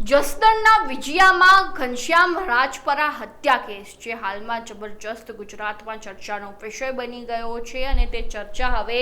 જસદણના વિજયામાં ઘનશ્યામ રાજપરા હત્યા કેસ જે હાલમાં જબરજસ્ત ગુજરાતમાં ચર્ચાનો વિષય બની ગયો છે અને તે ચર્ચા હવે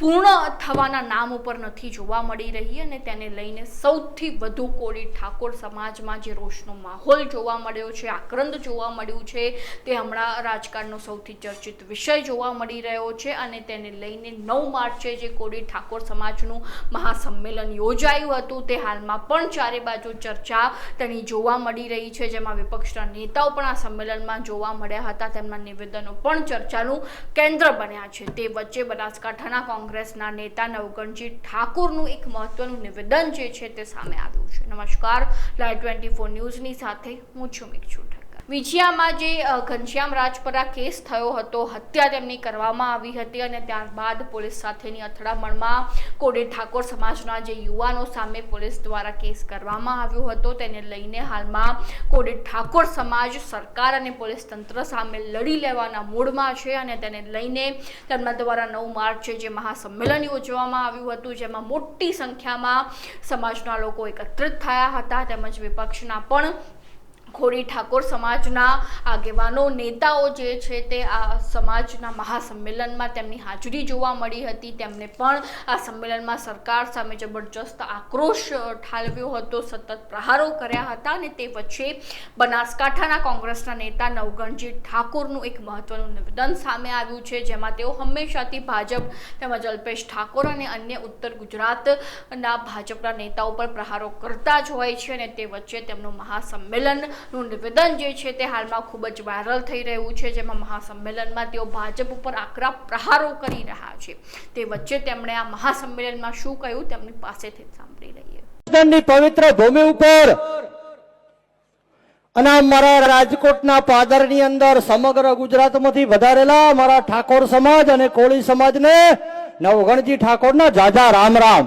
પૂર્ણ થવાના નામ ઉપર નથી જોવા મળી રહી અને તેને લઈને સૌથી વધુ કોળી ઠાકોર સમાજમાં જે રોષનો માહોલ જોવા મળ્યો છે, આક્રંદ જોવા મળ્યું છે, તે હમણાં રાજકારણનો સૌથી ચર્ચિત વિષય જોવા મળી રહ્યો છે અને તેને લઈને નવ માર્ચે જે કોળી ઠાકોર સમાજનું મહાસંમેલન યોજાયું હતું, તે હાલમાં પણ ચારે બાજુ ચર્ચા તેની જોવા મળી રહી છે, જેમાં વિપક્ષના નેતાઓ પણ આ સંમેલનમાં જોવા મળ્યા હતા, તેમના નિવેદનો પણ ચર્ચાનું કેન્દ્ર બન્યા છે, તે વચ્ચે બનાસકાંઠાના કોંગ્રેસના નેતા નવગણજી ઠાકુરનું એક મહત્વનું નિવેદન જે છે તે સામે આવ્યું છે. નમસ્કાર લાઈવ ટ્વેન્ટી ફોર ન્યૂઝની સાથે હું છું ઠક્કર વિજયામાં જે ઘનશ્યામ રાજપરા કેસ થયો હતો, હત્યા તેમની કરવામાં આવી હતી અને ત્યારબાદ પોલીસ સાથેની અથડામણમાં કોડી ઠાકોર સમાજના જે યુવાનો સામે પોલીસ દ્વારા કેસ કરવામાં આવ્યો હતો, તેને લઈને હાલમાં કોડી ઠાકોર સમાજ સરકાર અને પોલીસ તંત્ર સામે લડી લેવાના મૂડમાં છે અને તેને લઈને તેમના દ્વારા નવ માર્ચે જે મહાસંમેલન યોજવામાં આવ્યું હતું, જેમાં મોટી સંખ્યામાં સમાજના લોકો એકત્રિત થયા હતા, તેમજ વિપક્ષના પણ ખોડી ઠાકોર સમાજના આગેવાનો, નેતાઓ જે છે તે આ સમાજના મહાસંમેલનમાં તેમની હાજરી જોવા મળી હતી. તેમને પણ આ સંમેલનમાં સરકાર સામે જબરજસ્ત આક્રોશ ઠાલવ્યો હતો. સતત પ્રહારો કર્યા હતા અને તે વચ્ચે બનાસકાંઠાના કોંગ્રેસના નેતા નવગણજી ઠાકોરનું એક મહત્વનું નિવેદન સામે આવ્યું છે, જેમાં તેઓ હંમેશાથી ભાજપ તેમજ અલ્પેશ ઠાકોર અને અન્ય ઉત્તર ગુજરાતના ભાજપના નેતાઓ પર પ્રહારો કરતા જ હોય છે અને તે વચ્ચે તેમનું મહાસંમેલનનું નિવેદન જે છે તે હાલમાં ખૂબ જ વાયરલ થઈ રહ્યું છે, જેમાં મહાસંમેલનમાં તેઓ ભાજપ ઉપર આકરા પ્રહારો કરી રહ્યા છે. તે વચ્ચે તેમણે આ મહાસંમેલનમાં શું કહ્યું તેમની પાસેથી સાંભળી લઈએ. પવિત્ર ભૂમિ ઉપર અને મારા રાજકોટના પાદરની અંદર સમગ્ર ગુજરાતમાંથી વધારેલા મારા ઠાકોર સમાજ અને કોળી સમાજને નવગણજી ઠાકોરના જાજા રામ રામ.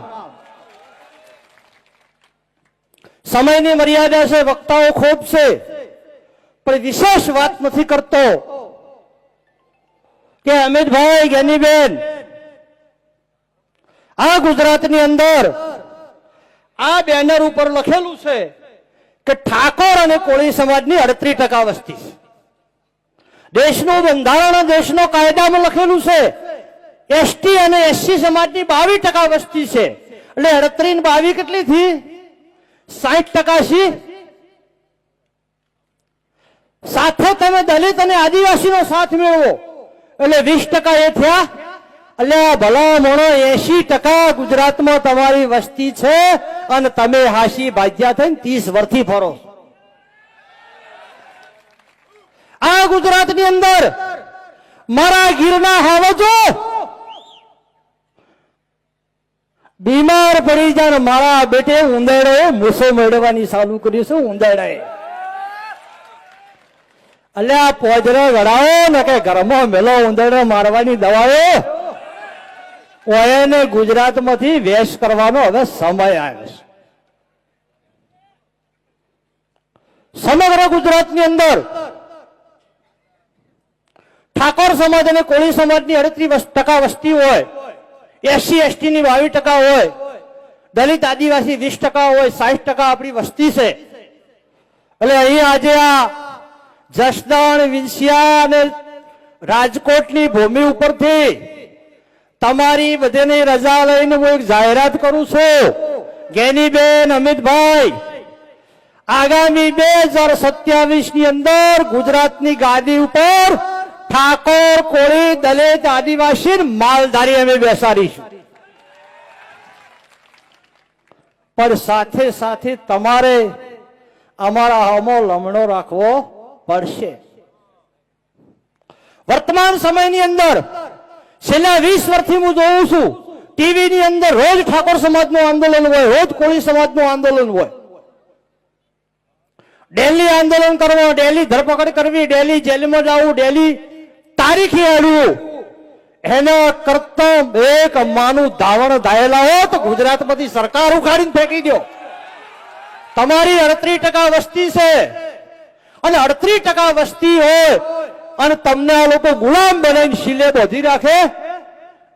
સમયની મર્યાદા છે, વક્તાઓ ખૂબ છે. પણ વિશેષ વાત નથી કરતો કે અમિતભાઈ જ્ઞાનીબેન આ ગુજરાતની અંદર આ બેનર ઉપર લખેલું છે કે ઠાકોર અને કોળી સમાજની અડત્રીસ ટકા વસ્તી દેશનું બંધારણ દેશનો કાયદામાં લખેલું છે, એસટી અને એસસી સમાજની બાવીસ ટકા વસ્તી છે. એટલે અડત્રીસ બાવીસ કેટલી થી? સાઠ ટકા છે સાથે તમે દલિત અને આદિવાસીનો સાથ મેળવો. એટલે વીસ ટકા એ થયા. એટલે ભલા મોણો એસી ટકા ગુજરાતમાં તમારી વસ્તી છે અને તમે હાસી ભાજ્યા થઈને ત્રીસ વર્ષથી ફરો. આ ગુજરાતની અંદર મારા ગીરના હાવજો. બીમાર પડી જાય મારા બેટે ઉંદરડાએ મૂસો મેળવવાની ચાલુ કર્યું ઉંદરડાએ આ પોજરે વડાવો ને કે ઘરમાં મેલો ઉંદરડો મારવાની દવાઓ, ઓયને ગુજરાતમાંથી વેશ કરવાનો હવે સમય આવ્યો છે. સમગ્ર ગુજરાતની અંદર ઠાકોર સમાજ અને કોળી સમાજની અડત્રીસ ટકા વસ્તી હોય એસસી એસટી ની બાવીસ ટકા હોય, દલિત આદિવાસી વીસ ટકા હોય, સાહીઠ ટકા આપણી વસ્તી છે. એટલે અહીં આજે આ જસદણ વિંસિયા અને રાજકોટની ભૂમિ ઉપરથી તમારી બધેની રજા લઈને હું એક જાહેરાત કરું છું. ગેનીબેન અમિતભાઈ, આગામી બે હજાર સત્યાવીસની અંદર ગુજરાતની ગાદી ઉપર ઠાકોર, કોળી, દલિત આદિવાસી માલધારી અમે બેસાડીશું પણ સાથે સાથે તમારે અમારા હમો લમણો રાખવો પડશે. વર્તમાન સમયની અંદર, છેલ્લા વીસ વર્ષથી હું જોઉં છું ટીવી ની અંદર રોજ ઠાકોર સમાજનું આંદોલન હોય, રોજ કોળી સમાજનું આંદોલન હોય. ડેલી આંદોલન કરવું, ડેલી ધરપકડ કરવી, ડેલી જેલમાં જવું, ડેલી તારીખે અડવું એના કરતા એક માનું ધાવણ ધાયેલા હો તો ગુજરાતમાંથી સરકાર ઉખાડીને ફેંકી દો તમારી અડત્રીસ ટકા વસ્તી છે. અને અડત્રીસ ટકા વસ્તી હોય, અને તમને આ લોકો ગુલામ બનાવીને શીલે બોધી રાખે.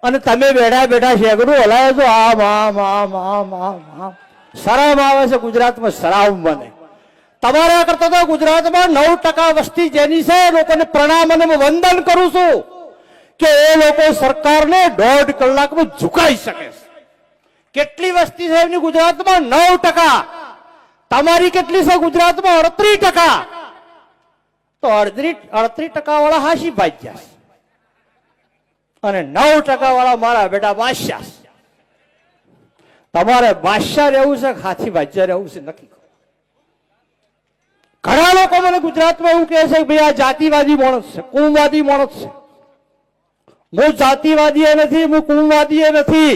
અને તમે બેઠા બેઠા શેગડું હલાવો છો આમ આમ આમ આમ આમ આમ. શરાબ આવે છે. ગુજરાતમાં શરાબ બને. તમારા કરતા તો ગુજરાતમાં નવ ટકા વસ્તી જેની છે, એ લોકોને પ્રણામ અને વંદન કરું છું કે એ લોકો સરકારને દોઢ કલાકમાં ઝુકાઈ શકે છે. કેટલી વસ્તી છે એમની ગુજરાતમાં? નવ ટકા. તમારી કેટલી છે ગુજરાતમાં? અડત્રીસ ટકા. તો અડત્રીસ અડત્રીસ ટકા વાળા હાશી ભાજ્યા. અને નવ ટકા વાળા મારા બેટા બાદશાહ તમારે બાદશાહ રહેવું છે કે હાથી ભાજ્યા રહેવું છે? નક્કી ઘણા લોકો મને ગુજરાતમાં એવું કહે છે કે ભાઈ આ જાતિવાદી માણસ છે કુમવાદી માણસ છે. હું જાતિવાદી એ નથી, હું કુમવાદી એ નથી.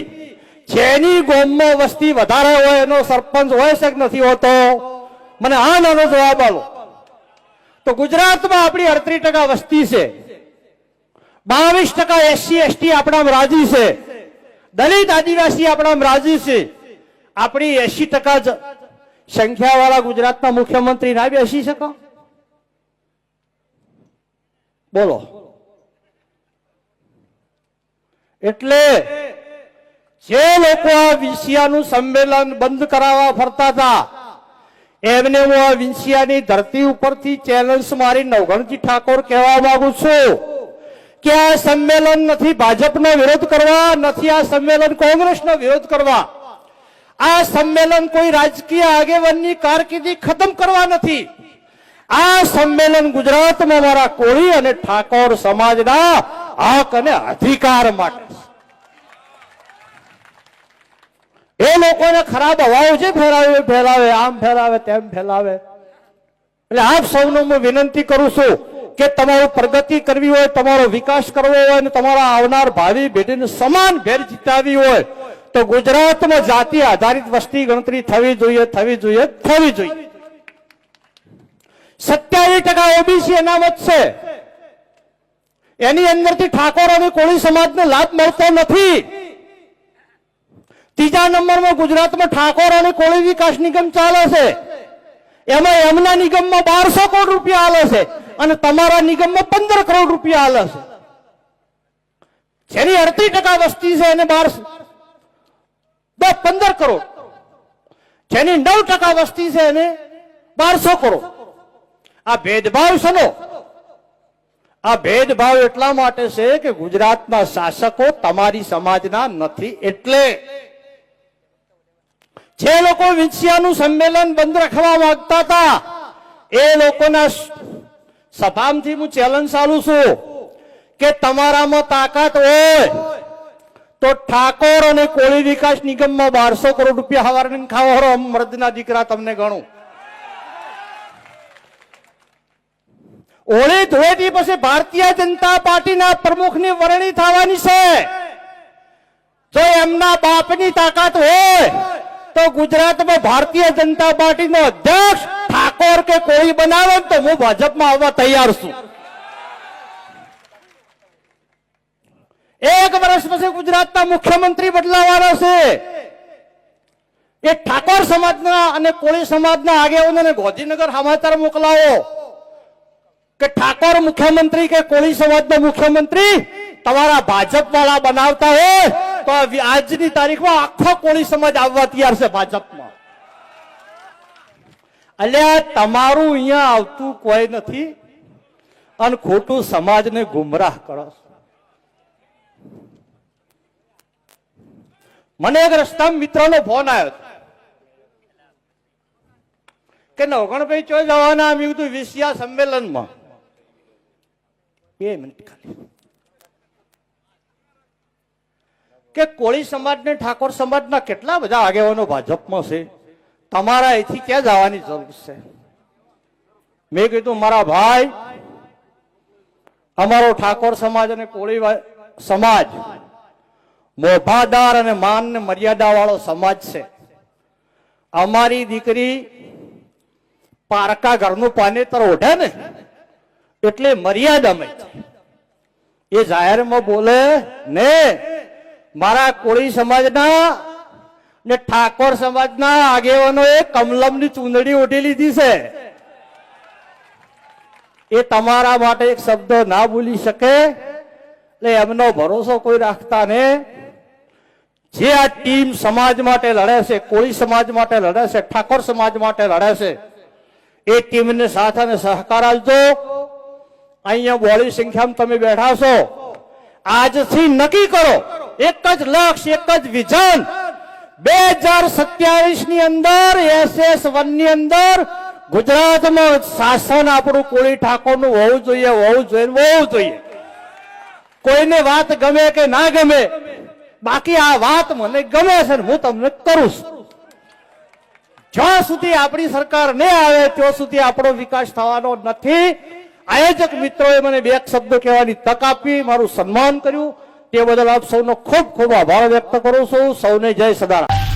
જેની ગોમમાં વસ્તી વધારે હોય, એનો સરપંચ હોય છે કે નથી હોતો? મને આ નાનો જવાબ આલો. તો ગુજરાતમાં આપણી અડત્રીસ ટકા વસ્તી છે. બાવીસ ટકા એસસી, એસટી આપણા રાજી છે. દલિત આદિવાસી આપણા રાજી છે. આપણી એસી ટકા જ સંખ્યા વાળા ગુજરાતના મુખ્યમંત્રી ના બેસી શકો બોલો. એટલે જે લોકો આ વિંસિયાનું સંમેલન બંધ કરાવવા ફરતા હતા, એમને હું આ વિંસિયાની ધરતી ઉપરથી ચેલેન્જ મારી નવગણજી ઠાકોર કહેવા માંગુ છું કે આ સંમેલન નથી ભાજપનો વિરોધ કરવા, નથી આ સંમેલન કોંગ્રેસનો વિરોધ કરવા. આ સંમેલન કોઈ રાજકીય આગેવાનની કારકિર્દી ખતમ કરવા નથી. આ સંમેલન ગુજરાતમાં મારા કોળી અને ઠાકોર સમાજના હક અને અધિકાર માટે એ લોકોને ખરાબ હવાઓ જે ફેલાવે ફેલાવે, આમ ફેલાવે, તેમ ફેલાવે. એટલે આપ સૌને હું વિનંતી કરું છું કે તમારું પ્રગતિ કરવી હોય, તમારો વિકાસ કરવો હોય અને તમારા આવનાર ભાવિ પેઢીને સમાન ભેર જીતાવી હોય. તો ગુજરાતમાં જાતિ આધારિત વસ્તી ગણતરી થવી જોઈએ થવી જોઈએ થવી જોઈએ. સત્યાવીસ ટકા ઓબીસી અનામત છે. એની અંદરથી ઠાકોર અને કોળી સમાજને લાભ મળતો નથી. ત્રીજા નંબરમાં ગુજરાતમાં ઠાકોર અને કોળી વિકાસ નિગમ ચાલે છે. એમાં એમના નિગમમાં બારસો કરોડ રૂપિયા આલે છે અને તમારા નિગમમાં પંદર કરોડ રૂપિયા આલે છે. જેની અડધી ટકા વસ્તી છે એને બાર દસ પંદર કરોડ જેની નવ ટકા વસ્તી છે એને બારસો કરોડ આ ભેદભાવ શેનો આ ભેદભાવ એટલા માટે છે કે ગુજરાતના શાસકો તમારી સમાજના નથી એટલે. જે લોકો વિંસિયાનું સંમેલન બંધ રાખવા માંગતા હતા, એ લોકોના સભામથી હું ચેલેન્જ ચાલુ છું કે તમારામાં તાકાત હોય તો ઠાકોર અને કોળી વિકાસ નિગમમાં બારસો કરોડ રૂપિયા હવારને ખાવા મર્દના દીકરા તમને ગણું. ઓળી ધોળેટી પછી ભારતીય જનતા પાર્ટીના પ્રમુખની વરણી થવાની છે. જો એમના બાપની તાકાત હોય, તો ગુજરાતમાં ભારતીય જનતા પાર્ટીનો અધ્યક્ષ ઠાકોર કે કોઈ બનાવે તો હું ભાજપમાં આવવા તૈયાર છું. એક વર્ષ પછી ગુજરાતના મુખ્યમંત્રી બદલાવાના છે. એ ઠાકોર સમાજના અને કોળી સમાજના આગેવાનોને ગાંધીનગર સમાચાર મોકલાવો. કે ઠાકોર મુખ્યમંત્રી કે કોળી સમાજના મુખ્યમંત્રી તમારા ભાજપ વાળા બનાવતા હોય તો આજની તારીખમાં આખો કોળી સમાજ આવવા તૈયાર છે ભાજપમાં. અલ્યા, તમારું અહીંયા આવતું કોઈ નથી. અને ખોટું સમાજને ગુમરાહ કરો છો. મને એક રસ્તા મિત્રનો ફોન આવ્યો. કે નવગણભાઈ ચોય જવાના, અમે કીધું વિષયા સંમેલનમાં. બે મિનિટ ખાલી. કે કોળી સમાજ ને ઠાકોર સમાજના કેટલા બધા આગેવાનો ભાજપમાં છે? તમારા અહીંથી ક્યાં જવાની જરૂર છે? મેં કીધું, મારા ભાઈ, અમારો ઠાકોર સમાજ અને કોળી સમાજ મોભાદાર અને માન ને મર્યાદા વાળો સમાજ છે. અમારી દીકરી પારકા ઘરનું પાનેતર ઓઢે ને, એટલે મર્યાદામય એ જાહેરમાં બોલે, ને, મારા કોળી સમાજના ને ઠાકોર સમાજના આગેવાનોએ કમલમની ચૂંદડી ઓઢી લીધી છે. એ તમારા માટે એક શબ્દ ના ભૂલી શકે, એટલે એમનો ભરોસો કોઈ રાખતા ને જે આ ટીમ સમાજ માટે લડે છે કોળી સમાજ માટે લડે છે, ઠાકોર સમાજ માટે લડે છે, એ ટીમને સાથ અને સહકાર આપજો. અહીંયા બોળી સંખ્યામાં તમે બેઠા છો. આજથી નક્કી કરો, એક જ લક્ષ્ય એક જ વિઝન. બે હજાર સત્યાવીસની અંદર એસએસ વનની અંદર ગુજરાતમાં શાસન આપણું કોળી ઠાકોરનું હોવું જોઈએ હોવું જોઈએ હોવું જોઈએ. કોઈને વાત ગમે કે ના ગમે બાકી આ વાત મને ગમે છે હું તમને કરું છું. જ્યાં સુધી આપણી સરકાર ને આવે, ત્યાં સુધી આપણો વિકાસ થવાનો નથી. આયોજક મિત્રોએ મને બે શબ્દો કહેવાની તક આપી, મારું સન્માન કર્યું. તે બદલ આપ સૌનો ખૂબ ખૂબ આભાર વ્યક્ત કરું છું. સૌને જય સદારામ.